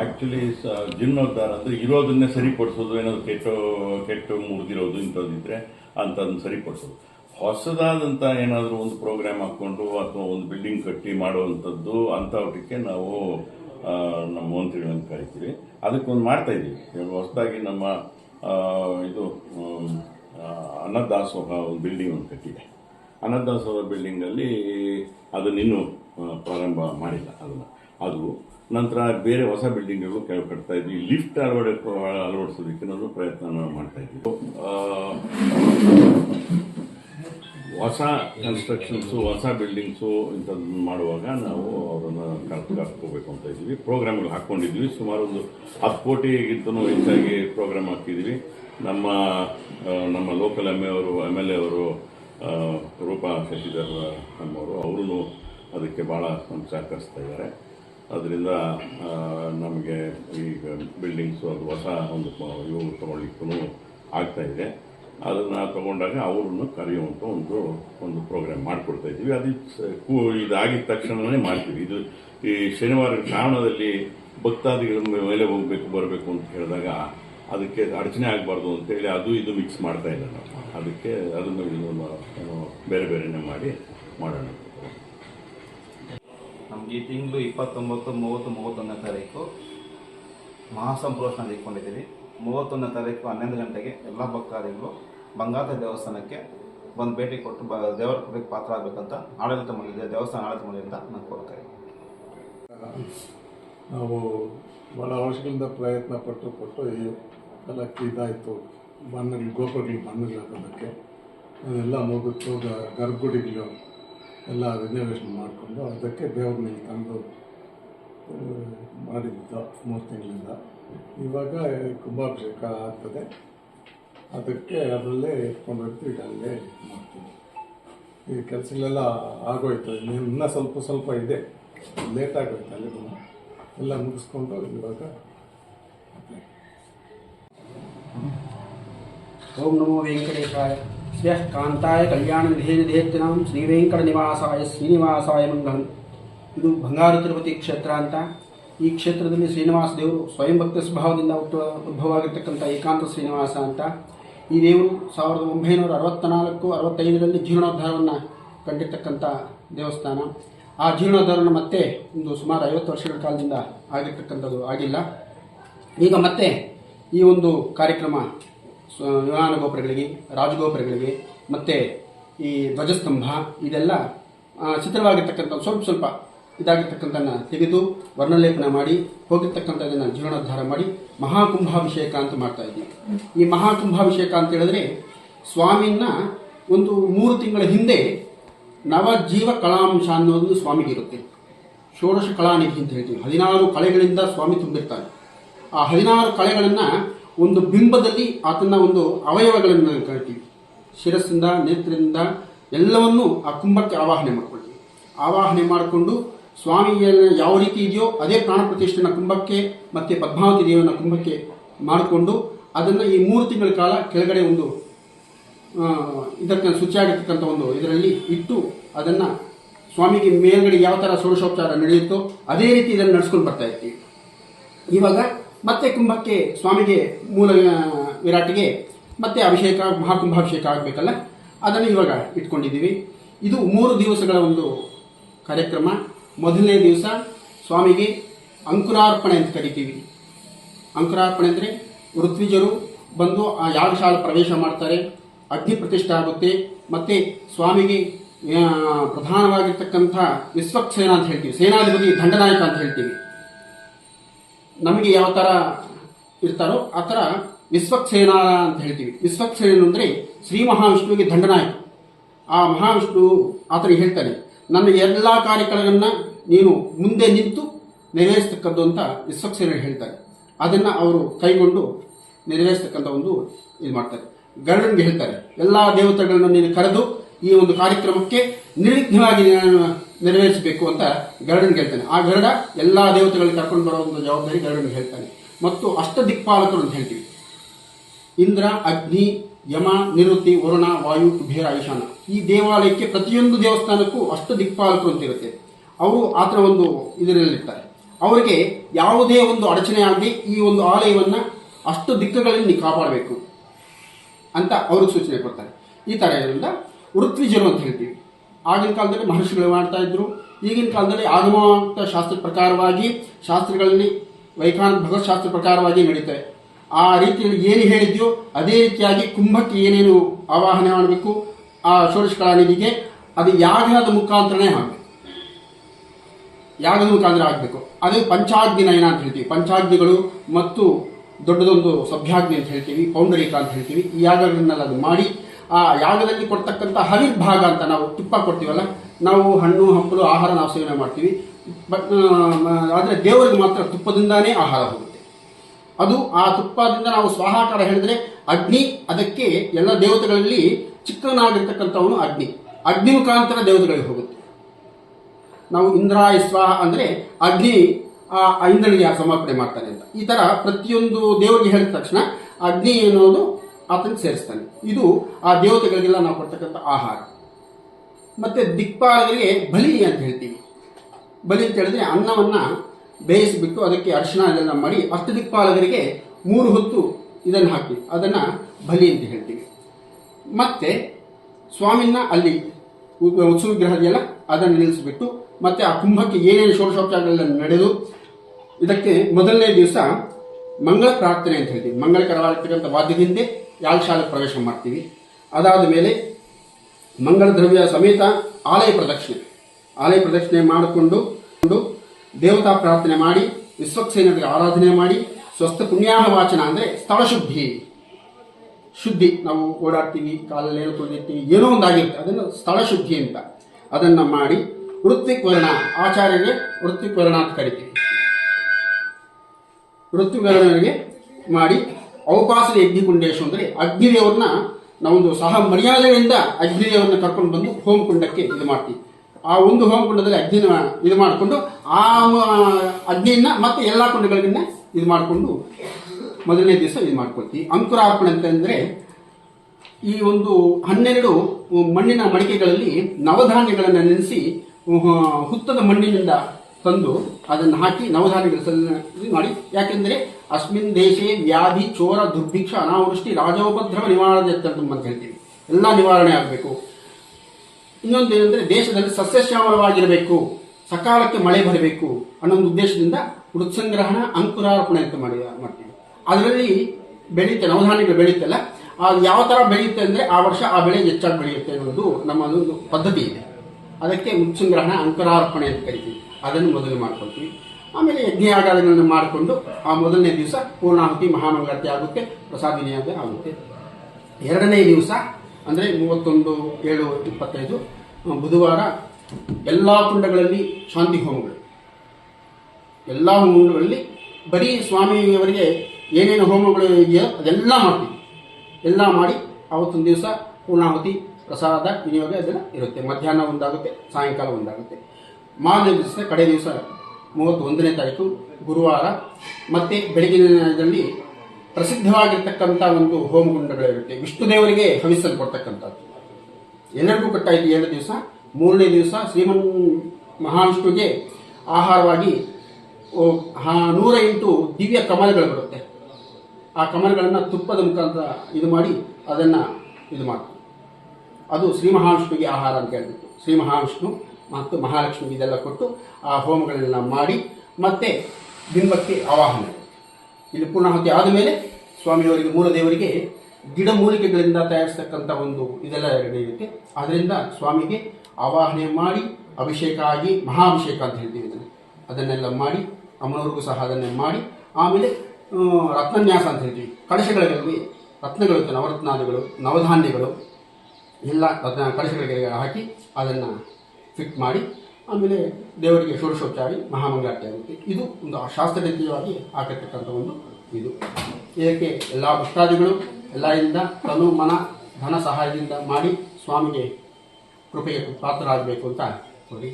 Actually ಜೀರ್ಣೋದ್ಧಾರ ಅಂದರೆ ಇರೋದನ್ನೇ ಸರಿಪಡಿಸೋದು ಏನಾದರೂ ಕೆಟ್ಟು ಕೆಟ್ಟು ಮುರಿದಿರೋದು ಇಂಥದ್ದಿದ್ರೆ ಅಂಥದ್ದನ್ನು ಸರಿಪಡಿಸೋದು. ಹೊಸದಾದಂಥ ಏನಾದರೂ ಒಂದು ಪ್ರೋಗ್ರಾಮ್ ಹಾಕ್ಕೊಂಡು ಅಥವಾ ಒಂದು ಬಿಲ್ಡಿಂಗ್ ಕಟ್ಟಿ ಮಾಡುವಂಥದ್ದು ಅಂಥವಕ್ಕೆ ನಾವು ನಮ್ಮ ಮಂತ್ರಿಗಳನ್ನು ಕರಿತೀವಿ. ಅದಕ್ಕೊಂದು ಮಾಡ್ತಾ ಇದ್ದೀವಿ. ಹೊಸದಾಗಿ ನಮ್ಮ ಇದು ಅನ್ನದಾಸೋಹ ಒಂದು ಬಿಲ್ಡಿಂಗ್ ಒಂದು ಕಟ್ಟಿದೆ. ಅನ್ನದಾಸೋಹ ಬಿಲ್ಡಿಂಗಲ್ಲಿ ಅದನ್ನಿನ್ನೂ ಪ್ರಾರಂಭ ಮಾಡಿಲ್ಲ ಅದನ್ನು. ಅದು ನಂತರ ಬೇರೆ ಹೊಸ ಬಿಲ್ಡಿಂಗ್ಗಳು ಕೆಳಗೆ ಕಟ್ತಾ ಇದ್ವಿ. ಲಿಫ್ಟ್ ಅಳವಡಿ ಅಳವಡಿಸೋದಕ್ಕೆ ನಾವು ಪ್ರಯತ್ನ ಮಾಡ್ತಾ ಇದ್ವಿ. ಹೊಸ ಕನ್ಸ್ಟ್ರಕ್ಷನ್ಸು ಹೊಸ ಬಿಲ್ಡಿಂಗ್ಸು ಇಂಥದ್ದು ಮಾಡುವಾಗ ನಾವು ಅವರನ್ನು ಕರ್ಕೊಂಡು ಹಾಕ್ಕೋಬೇಕು ಅಂತ ಇದ್ವಿ ಪ್ರೋಗ್ರಾಮ್ಗಳು ಹಾಕ್ಕೊಂಡಿದ್ವಿ ಸುಮಾರು ಒಂದು ಹತ್ತು ಕೋಟಿಗಿಂತನೂ ಹೆಚ್ಚಾಗಿ ಪ್ರೋಗ್ರಾಮ್ ಹಾಕಿದ್ವಿ ನಮ್ಮ ನಮ್ಮ ಲೋಕಲ್ ಎಂ ಅವರು ಎಂ ಎಲ್ ಎ ಅವರು ರೂಪಾ ಶಶಿಧರ್ ನಮ್ಮವರು ಅವರು ಅದಕ್ಕೆ ಭಾಳ ಸಹಕರಿಸ್ತಾ ಇದ್ದಾರೆ. ಅದರಿಂದ ನಮಗೆ ಈಗ ಬಿಲ್ಡಿಂಗ್ಸು ಅದು ಹೊಸ ಒಂದು ಇವು ತಗೊಳ್ಳಿಕ್ಕೂ ಆಗ್ತಾ ಇದೆ. ಅದನ್ನು ತಗೊಂಡಾಗ ಅವ್ರನ್ನು ಕರೆಯುವಂಥ ಒಂದು ಒಂದು ಪ್ರೋಗ್ರಾಮ್ ಮಾಡಿಕೊಡ್ತಾ ಇದ್ದೀವಿ. ಅದು ಕೂ- ಇದಾಗಿದ್ದ ತಕ್ಷಣವೇ ಮಾಡ್ತೀವಿ. ಇದು ಈ ಶನಿವಾರ ಶ್ರಾವಣದಲ್ಲಿ ಭಕ್ತಾದಿಗಳ ಮೇಲೆ ಹೋಗಬೇಕು, ಬರಬೇಕು ಅಂತ ಹೇಳಿದಾಗ ಅದಕ್ಕೆ ಅಡಚಣೆ ಆಗಬಾರ್ದು ಅಂತೇಳಿ ಅದು ಇದು ಮಿಕ್ಸ್ ಮಾಡ್ತಾ ಇಲ್ಲ ನಾವು. ಅದಕ್ಕೆ ಅದನ್ನು ಬೇರೆ ಬೇರೆನೇ ಮಾಡಿ ಮಾಡೋಣ. ನಮ್ಗೆ ಈ ತಿಂಗಳು ಇಪ್ಪತ್ತೊಂಬತ್ತು, ಮೂವತ್ತು, ಮೂವತ್ತೊಂದನೇ ತಾರೀಕು ಮಹಾಸಂಪ್ರೋಷಣ ಇಟ್ಕೊಂಡಿದ್ದೀವಿ. ಮೂವತ್ತೊಂದನೇ ತಾರೀಕು ಹನ್ನೊಂದು ಗಂಟೆಗೆ ಎಲ್ಲ ಭಕ್ತಾದಿಗಳು ಬಂಗಾರದ ದೇವಸ್ಥಾನಕ್ಕೆ ಬಂದು ಭೇಟಿ ಕೊಟ್ಟು ಬ, ದೇವರ ಕೃಪೆಗೆ ಪಾತ್ರ ಆಗಬೇಕಂತ ಆಡಳಿತ ಮಂಡಳಿ ದೇವಸ್ಥಾನ ಆಡಳಿತ ಮಂಡಳಿಯಿಂದ ನಾನು ಕೋರ್ತಾ ನಾವು ಭಾಳ ವರ್ಷಗಳಿಂದ ಪ್ರಯತ್ನ ಪಟ್ಟು ಪಟ್ಟು ಈ ಫಲಕ್ಕೆ ಇದಾಯಿತು. ಬಣ್ಣಗಳು ಗೋಪುರಗಳು ಬಣ್ಣಗಳು ಹಾಕೋದಕ್ಕೆ. ಅದೆಲ್ಲ ಮುಗಿತು ಗರ್ಭಗುಡಿಗಳು. ಎಲ್ಲ ರಿನೋವೇಷನ್ ಮಾಡಿಕೊಂಡು ಅದಕ್ಕೆ ದೇವ್ರ ಮೇಲೆ ತಂದು ಮಾಡಿದ್ದ ಮೂರು ತಿಂಗಳಿಂದ. ಇವಾಗ ಕುಂಭಾಭಿಷೇಕ ಆಗ್ತದೆ. ಅದಕ್ಕೆ ಅದರಲ್ಲೇ ಇಟ್ಕೊಂಡು ಹೋಗ್ತೀವಿ ಅಲ್ಲೇ ಮಾಡ್ತೀವಿ. ಈ ಕೆಲಸಗಳೆಲ್ಲ ಆಗೋಯ್ತು. ಇನ್ನೂ ಸ್ವಲ್ಪ ಸ್ವಲ್ಪ ಇದೆ. ಲೇಟ್ ಆಗೋಯ್ತು ಅಲ್ಲಿಗೂ ಎಲ್ಲ ಮುಗಿಸ್ಕೊಂಡು ಇವಾಗ ಓಂ ನಮೋ ವೆಂಕಟೇಶಾಯ. ಶ್ರೇಯ ಕಾಂತಾಯ ಕಲ್ಯಾಣ ನಿಧೇ ನಿಧೇತ್ಯನಾಂ ಶ್ರೀ ವೆಂಕಟ ನಿವಾಸಾಯ ಶ್ರೀನಿವಾಸಾಯ ಮಂಗಳಂ ಇದು ಬಂಗಾರ ತಿರುಪತಿ ಕ್ಷೇತ್ರ ಅಂತ. ಈ ಕ್ಷೇತ್ರದಲ್ಲಿ ಶ್ರೀನಿವಾಸ ದೇವರು ಸ್ವಯಂ ಭಕ್ತ ಸ್ವಭಾವದಿಂದ ಉದ್ಭವ ಉದ್ಭವವಾಗಿರ್ತಕ್ಕಂಥ ಏಕಾಂತ ಶ್ರೀನಿವಾಸ ಅಂತ. ಈ ದೇವರು ಸಾವಿರದ ಒಂಬೈನೂರ ಅರವತ್ತ್ನಾಲ್ಕು ಅರವತ್ತೈದರಲ್ಲಿ ಜೀರ್ಣೋದ್ಧಾರವನ್ನು ಕಂಡಿರ್ತಕ್ಕಂಥ ದೇವಸ್ಥಾನ. ಆ ಜೀರ್ಣೋದ್ಧಾರನ ಮತ್ತೆ ಒಂದು ಸುಮಾರು ಐವತ್ತು ವರ್ಷಗಳ ಕಾಲದಿಂದ ಆಗಿರ್ತಕ್ಕಂಥದ್ದು ಆಗಿಲ್ಲ. ಈಗ ಮತ್ತೆ ಈ ಒಂದು ಕಾರ್ಯಕ್ರಮ ವಿಮಾನ ಗೋಪುರಗಳಿಗೆ, ರಾಜಗೋಪುರಗಳಿಗೆ, ಮತ್ತು ಈ ಧ್ವಜಸ್ತಂಭ, ಇದೆಲ್ಲ ಚಿತ್ರವಾಗಿರ್ತಕ್ಕಂಥ, ಸ್ವಲ್ಪ ಸ್ವಲ್ಪ ಇದಾಗಿರ್ತಕ್ಕಂಥ ತೆಗೆದು ವರ್ಣಲೇಪನ ಮಾಡಿ ಹೋಗಿರ್ತಕ್ಕಂಥದ್ದನ್ನು ಜೀರ್ಣೋದ್ಧಾರ ಮಾಡಿ, ಮಹಾಕುಂಭಾಭಿಷೇಕ ಅಂತ ಮಾಡ್ತಾ ಇದ್ದೀವಿ ಈ ಮಹಾಕುಂಭಾಭಿಷೇಕ ಅಂತ ಹೇಳಿದ್ರೆ, ಸ್ವಾಮಿನ ಒಂದು ಮೂರು ತಿಂಗಳ ಹಿಂದೆ ನವಜೀವ ಕಲಾಂಶ ಅನ್ನೋದು ಸ್ವಾಮಿಗಿರುತ್ತೆ ಷೋಡಶ ಕಲಾನಿಧಿ ಅಂತ ಹೇಳ್ತೀವಿ. ಹದಿನಾರು ಕಳೆಗಳಿಂದ ಸ್ವಾಮಿ ತುಂಬಿರ್ತಾನೆ ಆ ಹದಿನಾರು ಕಳೆಗಳನ್ನು ಒಂದು ಬಿಂಬದಲ್ಲಿ ಆತನ ಒಂದು ಅವಯವಗಳನ್ನು ಕರಿತೀವಿ ಶಿರಸ್ಸಿಂದ, ನೇತ್ರದಿಂದ ಎಲ್ಲವನ್ನೂ ಆ ಕುಂಭಕ್ಕೆ ಆವಾಹನೆ ಮಾಡ್ಕೊಳ್ತೀವಿ ಆವಾಹನೆ ಮಾಡಿಕೊಂಡು ಸ್ವಾಮಿಯನ್ನು ಯಾವ ರೀತಿ ಇದೆಯೋ ಅದೇ ಪ್ರಾಣ ಪ್ರತಿಷ್ಠೆನ ಕುಂಭಕ್ಕೆ ಮತ್ತು ಪದ್ಮಾವತಿ ದೇವನ ಕುಂಭಕ್ಕೆ ಮಾಡಿಕೊಂಡು ಅದನ್ನು ಈ ಮೂರು ತಿಂಗಳ ಕಾಲ ಕೆಳಗಡೆ ಒಂದು ಇದಕ್ಕೆ ಶುಚಿಯಾಗಿರ್ತಕ್ಕಂಥ ಒಂದು ಇದರಲ್ಲಿ ಇಟ್ಟು ಅದನ್ನು ಸ್ವಾಮಿಗೆ ಮೇಲ್ಗಡೆ ಯಾವ ಥರ ಷೋಡಶೋಪಚಾರ ನಡೆಯುತ್ತೋ ಅದೇ ರೀತಿ ಇದನ್ನು ನಡೆಸ್ಕೊಂಡು ಬರ್ತಾ ಇರ್ತೀವಿ ಇವಾಗ ಮತ್ತೆ ಕುಂಭಕ್ಕೆ ಸ್ವಾಮಿಗೆ ಮೂಲ ವಿರಾಟಿಗೆ ಮತ್ತೆ ಅಭಿಷೇಕ, ಮಹಾಕುಂಭಾಭಿಷೇಕ ಆಗಬೇಕಲ್ಲ? ಅದನ್ನು ಇವಾಗ ಇಟ್ಕೊಂಡಿದ್ದೀವಿ. ಇದು ಮೂರು ದಿವಸಗಳ ಒಂದು ಕಾರ್ಯಕ್ರಮ. ಮೊದಲನೇ ದಿವಸ ಸ್ವಾಮಿಗೆ ಅಂಕುರಾರ್ಪಣೆ ಅಂತ ಕರಿತೀವಿ. ಅಂಕುರಾರ್ಪಣೆ ಅಂದರೆ ಋತ್ವಿಜರು ಬಂದು ಆ ಯಾಗಶಾಲೆ ಪ್ರವೇಶ ಮಾಡ್ತಾರೆ. ಅಗ್ನಿ ಪ್ರತಿಷ್ಠೆ ಆಗುತ್ತೆ. ಮತ್ತು ಸ್ವಾಮಿಗೆ ಪ್ರಧಾನವಾಗಿರ್ತಕ್ಕಂಥ ವಿಶ್ವಕ್ಸೇನ ಅಂತ ಹೇಳ್ತೀವಿ. ಸೇನಾಧಿಪತಿ, ದಂಡನಾಯಕ ಅಂತ ಹೇಳ್ತೀವಿ. ನಮಗೆ ಯಾವ ಥರ ಇರ್ತಾರೋ ಆ ಥರ ವಿಶ್ವಕ್ಸೇನ ಅಂತ ಹೇಳ್ತೀವಿ. ವಿಶ್ವಕ್ಸೇನ ಅಂದರೆ ಶ್ರೀ ಮಹಾವಿಷ್ಣುವಿಗೆ ದಂಡನಾಯಕ. ಆ ಮಹಾವಿಷ್ಣು ಆತನಿಗೆ ಹೇಳ್ತಾನೆ, ನನ್ನ ಎಲ್ಲ ಕಾರ್ಯಗಳನ್ನು ನೀನು ಮುಂದೆ ನಿಂತು ನೆರವೇರಿಸ್ತಕ್ಕದ್ದು ಅಂತ ವಿಶ್ವಕ್ಸೇನ ಹೇಳ್ತಾರೆ ಅದನ್ನು ಅವರು ಕೈಗೊಂಡು ನೆರವೇರಿಸ್ತಕ್ಕಂಥ ಒಂದು ಇದು ಮಾಡ್ತಾರೆ. ಗರುಡನಿಗೆ ಹೇಳ್ತಾರೆ, ಎಲ್ಲ ದೇವತೆಗಳನ್ನು ನೀನು ಕರೆದು ಈ ಒಂದು ಕಾರ್ಯಕ್ರಮಕ್ಕೆ ನಿರ್ವಿಘ್ನವಾಗಿ ನೆರವೇರಿಸಬೇಕು ಅಂತ ಗರಡನ್ ಹೇಳ್ತಾನೆ ಆ ಗರಡ ಎಲ್ಲಾ ದೇವತೆಗಳಿಗೆ ಕರ್ಕೊಂಡು ಒಂದು ಜವಾಬ್ದಾರಿ ಗರಡನ್ ಹೇಳ್ತಾನೆ. ಮತ್ತು ಅಷ್ಟ ದಿಕ್ಪಾಲಕರು ಅಂತ ಹೇಳ್ತೀವಿ. ಇಂದ್ರ, ಅಗ್ನಿ, ಯಮ ನಿರುತಿ ವರುಣ, ವಾಯು, ಕುಬೇರ ಐಶಾನ ಈ ದೇವಾಲಯಕ್ಕೆ ಪ್ರತಿಯೊಂದು ದೇವಸ್ಥಾನಕ್ಕೂ ಅಷ್ಟ ದಿಕ್ಪಾಲಕರು ಅಂತ ಇರುತ್ತೆ. ಅವರು ಆತರ ಒಂದು ಇದರಲ್ಲಿರ್ತಾರೆ. ಅವರಿಗೆ ಯಾವುದೇ ಒಂದು ಅಡಚಣೆ ಆಗದೆ ಈ ಒಂದು ಆಲಯವನ್ನು ಅಷ್ಟು ದಿಕ್ಕುಗಳಲ್ಲಿ ಕಾಪಾಡಬೇಕು ಅಂತ ಅವ್ರಿಗೆ ಸೂಚನೆ ಕೊಡ್ತಾರೆ. ಈ ಥರ ಇರೋದ್ರಿಂದ ವೃತ್ವಿಜರು ಅಂತ ಹೇಳ್ತೀವಿ. ಆಗಿನ ಕಾಲದಲ್ಲಿ ಮಹರ್ಷಿಗಳು ಮಾಡ್ತಾ ಇದ್ರು. ಈಗಿನ ಕಾಲದಲ್ಲಿ ಆಗಮಾಂತ ಶಾಸ್ತ್ರ ಪ್ರಕಾರವಾಗಿ ಶಾಸ್ತ್ರಗಳಲ್ಲಿ ವೈಖಾನ ಭಗವತ್ಶಾಸ್ತ್ರ ಪ್ರಕಾರವಾಗಿ ನಡೀತವೆ ಆ ರೀತಿಯಲ್ಲಿ ಏನು ಹೇಳಿದ್ಯೋ ಅದೇ ರೀತಿಯಾಗಿ ಕುಂಭಕ್ಕೆ ಏನೇನು ಆವಾಹನೆ ಮಾಡಬೇಕು, ಆ ಷೋಡಶ ಕಲಾನಿಧಿಗೆ ಅದು ಯಾಗದ ಮುಖಾಂತರನೇ ಆಗಬೇಕು. ಯಾಗದ ಮುಖಾಂತರ ಆಗಬೇಕು. ಅದೇ ಪಂಚಾಗ್ನಿ ನಯನ ಅಂತ ಹೇಳ್ತೀವಿ. ಪಂಚಾಗ್ನಿಗಳು ಮತ್ತು ದೊಡ್ಡದೊಂದು ಸಭ್ಯಾಗ್ನಿ ಅಂತ ಹೇಳ್ತೀವಿ, ಪೌಂಡರೀಕ ಅಂತ ಹೇಳ್ತೀವಿ. ಈ ಯಾಗಗಳನ್ನೆಲ್ಲ ಅದು ಮಾಡಿ ಆ ಯಾಗದಲ್ಲಿ ಕೊಡ್ತಕ್ಕಂಥ ಹವಿರ್ಭಾಗ ಅಂತ ನಾವು ತುಪ್ಪ ಕೊಡ್ತೀವಲ್ಲ, ನಾವು ಹಣ್ಣು, ಹಂಪಲು ಆಹಾರ ನಾವು ಸೇವನೆ ಮಾಡ್ತೀವಿ. ಬಟ್ ಆದರೆ ದೇವರಿಗೆ ಮಾತ್ರ ತುಪ್ಪದಿಂದಾನೇ ಆಹಾರ ಹೋಗುತ್ತೆ. ಅದು ಆ ತುಪ್ಪದಿಂದ ನಾವು ಸ್ವಾಹಾಕಾರ ಹೇಳಿದ್ರೆ ಅಗ್ನಿ, ಅದಕ್ಕೆ ಎಲ್ಲ ದೇವತೆಗಳಲ್ಲಿ ಚಿಕ್ಕನಾಗಿರ್ತಕ್ಕಂಥವನು ಅಗ್ನಿ. ಅಗ್ನಿ ಮುಖಾಂತರ ದೇವತೆಗಳಿಗೆ ಹೋಗುತ್ತೆ. ನಾವು ಇಂದ್ರಾಯ ಸ್ವಾಹ ಅಂದರೆ ಅಗ್ನಿ, ಆ, ಇಂದ್ರನಿಗೆ ಸಮರ್ಪಣೆ ಮಾಡ್ತಾನೆ ಅಂತ. ಈ ಥರ ಪ್ರತಿಯೊಂದು ದೇವರಿಗೆ ಹೇಳಿದ ತಕ್ಷಣ ಅಗ್ನಿ ಅನ್ನೋದು ಆತನಿಗೆ ಸೇರಿಸ್ತಾನೆ. ಇದು ಆ ದೇವತೆಗಳಿಗೆಲ್ಲ ನಾವು ಕೊಡ್ತಕ್ಕಂಥ ಆಹಾರ. ಮತ್ತೆ ದಿಕ್ಪಾಲಗಳಿಗೆ ಬಲಿ ಅಂತ ಹೇಳ್ತೀವಿ. ಬಲಿ ಅಂತ ಹೇಳಿದ್ರೆ ಅನ್ನವನ್ನ ಬೇಯಿಸಿಬಿಟ್ಟು ಅದಕ್ಕೆ ಅರಿಶಿಣ ಎಲ್ಲ ಮಾಡಿ ಅಷ್ಟ ದಿಕ್ಪಾಲಕರಿಗೆ ಮೂರು ಹೊತ್ತು ಇದನ್ನು ಹಾಕಿ ಅದನ್ನ ಬಲಿ ಅಂತ ಹೇಳ್ತೀವಿ. ಮತ್ತೆ ಸ್ವಾಮಿನ ಅಲ್ಲಿ ಉತ್ಸವ ವಿಗ್ರಹ ಇದೆಯಲ್ಲ, ಅದನ್ನು ನಿಲ್ಲಿಸಿಬಿಟ್ಟು ಮತ್ತೆ ಆ ಕುಂಭಕ್ಕೆ ಏನೇನು ಷೋಡಶೋಪಚಾರಗಳೆಲ್ಲ ನಡೆದು ಇದಕ್ಕೆ ಮೊದಲನೇ ದಿವಸ ಮಂಗಳ ಪ್ರಾರ್ಥನೆ ಅಂತ ಹೇಳ್ತೀವಿ. ಮಂಗಳಕರವಾಗಿರ್ತಕ್ಕಂಥ ವಾದ್ಯದಿಂದೆ ಯಾಗಶಾಲೆ ಪ್ರವೇಶ ಮಾಡ್ತೀವಿ? ಅದಾದ ಮೇಲೆ ಮಂಗಳ ದ್ರವ್ಯ ಸಮೇತ ಆಲಯ ಪ್ರದಕ್ಷಿಣೆ. ಆಲಯ ಪ್ರದಕ್ಷಿಣೆ ಮಾಡಿಕೊಂಡು ಕೊಂಡು ದೇವತಾ ಪ್ರಾರ್ಥನೆ ಮಾಡಿ, ವಿಶ್ವಕ್ಸೇನರಿಗೆ ಆರಾಧನೆ ಮಾಡಿ, ಸ್ವಸ್ಥ ಪುಣ್ಯಾಹ ವಾಚನ ಅಂದರೆ ಸ್ಥಳ ಶುದ್ಧಿ. ಶುದ್ಧಿ. ನಾವು ಓಡಾಡ್ತೀವಿ, ಕಾಲಲ್ಲಿ ಹೇಳ್ಕೊಂಡಿರ್ತೀವಿ ಏನೋ ಒಂದಾಗಿರುತ್ತೆ ಅದನ್ನು ಸ್ಥಳ ಶುದ್ಧಿ ಅಂತ. ಅದನ್ನು ಮಾಡಿ ಋತ್ವಿಕ್ ವರ್ಣ, ಆಚಾರ್ಯರಿಗೆ ಋತ್ವಿಕ್ ವರ್ಣ ಅಂತ ಕರಿತೀವಿ. ವರ್ಣರಿಗೆ ಮಾಡಿ ಔಪಾಸನ ಯಜ್ಞಕುಂಡೇಶು ಅಂದರೆ ಅಗ್ನಿದೇವರನ್ನ ನಾವೊಂದು ಸಹ ಮರ್ಯಾದೆಯಿಂದ ಅಗ್ನಿದೇವರನ್ನ ಕರ್ಕೊಂಡು ಬಂದು ಹೋಮಕುಂಡಕ್ಕೆ ಇದು ಮಾಡ್ತೀವಿ. ಆ ಒಂದು ಹೋಮಕುಂಡದಲ್ಲಿ ಅಗ್ನಿನ ಇದು ಮಾಡಿಕೊಂಡು ಆ ಅಗ್ನಿಯನ್ನ ಮತ್ತೆ ಎಲ್ಲ ಕುಂಡಗಳಿಗನ್ನ ಇದು ಮಾಡಿಕೊಂಡು ಮೊದಲನೇ ದಿವಸ ಇದು ಮಾಡ್ಕೊಳ್ತೀವಿ. ಅಂಕುರಾರ್ಪಣೆ ಅಂತಂದ್ರೆ ಈ ಒಂದು ಹನ್ನೆರಡು ಮಣ್ಣಿನ ಮಡಿಕೆಗಳಲ್ಲಿ ನವಧಾನ್ಯಗಳನ್ನು ನೆನೆಸಿ ಹುತ್ತದ ಮಣ್ಣಿನಿಂದ ತಂದು ಅದನ್ನು ಹಾಕಿ ನವಧಾನ್ಯಗಳ ಮಾಡಿ. ಯಾಕೆಂದ್ರೆ ಅಸ್ಮಿನ್ ದೇಶೇ ವ್ಯಾಧಿ ಚೋರ ದುರ್ಭಿಕ್ಷ ಅನಾವೃಷ್ಟಿ ರಾಜೋಪದ್ರವ ನಿವಾರಣೆ ಅಂತ ಹೇಳ್ತೀವಿ ಎಲ್ಲ ನಿವಾರಣೆ ಆಗಬೇಕು. ಇನ್ನೊಂದು ಏನಂದ್ರೆ ದೇಶದಲ್ಲಿ ಸಸ್ಯಶ್ಯಾಮಲವಾಗಿರಬೇಕು, ಸಕಾಲಕ್ಕೆ ಮಳೆ ಬರಬೇಕು ಅನ್ನೋ ಒಂದು ಉದ್ದೇಶದಿಂದ ಮೃತ್ಸಂಗ್ರಹಣ, ಅಂಕುರಾರ್ಪಣೆ ಅಂತ ಮಾಡಿ ಮಾಡ್ತೀವಿ. ಅದರಲ್ಲಿ ಬೆಳೀತೆ ನವಧಾನ್ಯಗಳು ಬೆಳೀತಲ್ಲ, ಅದು ಯಾವ ತರ ಬೆಳೆಯುತ್ತೆ ಅಂದ್ರೆ ಆ ವರ್ಷ ಆ ಬೆಳೆ ಹೆಚ್ಚಾಗಿ ಬೆಳೆಯುತ್ತೆ ಅನ್ನೋದು ನಮ್ಮ ಒಂದು ಪದ್ಧತಿ ಇದೆ. ಅದಕ್ಕೆ ಮೃತ್ಸಂಗ್ರಹಣ, ಅಂಕುರಾರ್ಪಣೆ ಅಂತ ಕರಿತೀವಿ. ಅದನ್ನು ಮೊದಲು ಮಾಡ್ಕೊಳ್ತೀವಿ. ಆಮೇಲೆ ಯಜ್ಞಯಾಗಾದಿಗಳನ್ನು ಮಾಡಿಕೊಂಡು ಆ ಮೊದಲನೇ ದಿವಸ ಪೂರ್ಣಾಹುತಿ ಮಹಾಮಂಗಳಾರತಿ ಆಗುತ್ತೆ ಪ್ರಸಾದ ವಿನಿಯೋಗ ಆಗುತ್ತೆ. ಎರಡನೇ ದಿವಸ ಅಂದರೆ ಮೂವತ್ತೊಂದು, ಏಳು, ಇಪ್ಪತ್ತೈದು ಬುಧವಾರ ಎಲ್ಲ ಕುಂಡಗಳಲ್ಲಿ ಶಾಂತಿ ಹೋಮಗಳು. ಎಲ್ಲ ಹೋಮಗಳಲ್ಲಿ ಬರೀ ಸ್ವಾಮಿಯವರಿಗೆ ಏನೇನು ಹೋಮಗಳು ಇದೆಯೋ ಅದೆಲ್ಲ ಮಾಡ್ತೀವಿ ಎಲ್ಲ ಮಾಡಿ ಆವತ್ತೊಂದು ದಿವಸ ಪೂರ್ಣಾಹುತಿ, ಪ್ರಸಾದ, ವಿನಿಯೋಗ ಅದೆಲ್ಲ ಇರುತ್ತೆ. ಮಧ್ಯಾಹ್ನ ಒಂದಾಗುತ್ತೆ, ಸಾಯಂಕಾಲ ಒಂದಾಗುತ್ತೆ. ಮಾರನೇ ದಿವಸ ಕಡೆ ದಿವಸ ಮೂವತ್ತೊಂದನೇ ತಾರೀಕು, ಗುರುವಾರ. ಮತ್ತೆ ಬೆಳಗಿನದಲ್ಲಿ ಪ್ರಸಿದ್ಧವಾಗಿರ್ತಕ್ಕಂಥ ಒಂದು ಹೋಮಗುಂಡಗಳಿರುತ್ತೆ ವಿಷ್ಣು ದೇವರಿಗೆ ಹವಿಸಲು ಕೊಡ್ತಕ್ಕಂಥದ್ದು ಎಲ್ಲರಿಗೂ ಕಟ್ಟಾಯಿತು ಎರಡು ದಿವಸ. ಮೂರನೇ ದಿವಸ ಶ್ರೀಮನ್ ಮಹಾವಿಷ್ಣುವಿಗೆ ಆಹಾರವಾಗಿ ನೂರ ಎಂಟು ದಿವ್ಯ ಕಮಲಗಳು ಬರುತ್ತೆ. ಆ ಕಮಲಗಳನ್ನು ತುಪ್ಪದ ಮುಖಾಂತರ ಇದು ಮಾಡಿ ಅದನ್ನು ಇದು ಮಾಡ್ತಾರೆ. ಅದು ಶ್ರೀ ಮಹಾವಿಷ್ಣುವಿಗೆ ಆಹಾರ ಅಂತ ಹೇಳ್ಬಿಟ್ಟು. ಶ್ರೀ ಮಹಾವಿಷ್ಣು ಮತ್ತು ಮಹಾಲಕ್ಷ್ಮಿ ಇದೆಲ್ಲ ಕೊಟ್ಟು ಆ ಹೋಮಗಳನ್ನೆಲ್ಲ ಮಾಡಿ, ಮತ್ತೆ ಬಿಂಬಕ್ಕೆ ಆವಾಹನೆ. ಇಲ್ಲಿ ಪೂರ್ಣಾಹುತಿ ಸ್ವಾಮಿಯವರಿಗೆ ಮೂಲ ದೇವರಿಗೆ ಗಿಡಮೂಲಿಕೆಗಳಿಂದ ತಯಾರಿಸ್ತಕ್ಕಂಥ ಒಂದು ಇದೆಲ್ಲ ನಡೆಯುತ್ತೆ ಅದರಿಂದ ಸ್ವಾಮಿಗೆ ಆವಾಹನೆ ಮಾಡಿ, ಅಭಿಷೇಕ ಆಗಿ ಮಹಾಭಿಷೇಕ ಅಂತ ಹೇಳ್ತೀವಿ ಇದನ್ನು. ಅದನ್ನೆಲ್ಲ ಮಾಡಿ, ಅಮ್ಮನವ್ರಿಗೂ ಸಹ ಅದನ್ನೇ ಮಾಡಿ, ಆಮೇಲೆ ರತ್ನನ್ಯಾಸ ಅಂತ ಹೇಳ್ತೀವಿ. ಕಳಶಗಳಲ್ಲಿ ರತ್ನಗಳು ನವರತ್ನಾದಿಗಳು, ನವಧಾನ್ಯಗಳು. ಎಲ್ಲ ರತ್ನ ಕಳಶಗಳಿಗೆ ಹಾಕಿ ಅದನ್ನು ಫಿಟ್ ಮಾಡಿ, ಆಮೇಲೆ ದೇವರಿಗೆ ಷೋಡಶೋಪಚಾರಿ ಮಹಾಮಂಗಳಾರತಿ ಆಗುತ್ತೆ. ಇದು ಒಂದು ಶಾಸ್ತ್ರರೀತಿಯಾಗಿ ಆಗಿರ್ತಕ್ಕಂಥ ಒಂದು ಇದು. ಇದಕ್ಕೆ ಎಲ್ಲ ಭಕ್ತಾದಿಗಳು ಎಲ್ಲರಿಂದ ತನು ಮನ ಧನ ಸಹಾಯದಿಂದ ಮಾಡಿ ಸ್ವಾಮಿಗೆ ಕೃಪೆಗೆ ಪಾತ್ರರಾಗಬೇಕು ಅಂತ ಕೋರಿ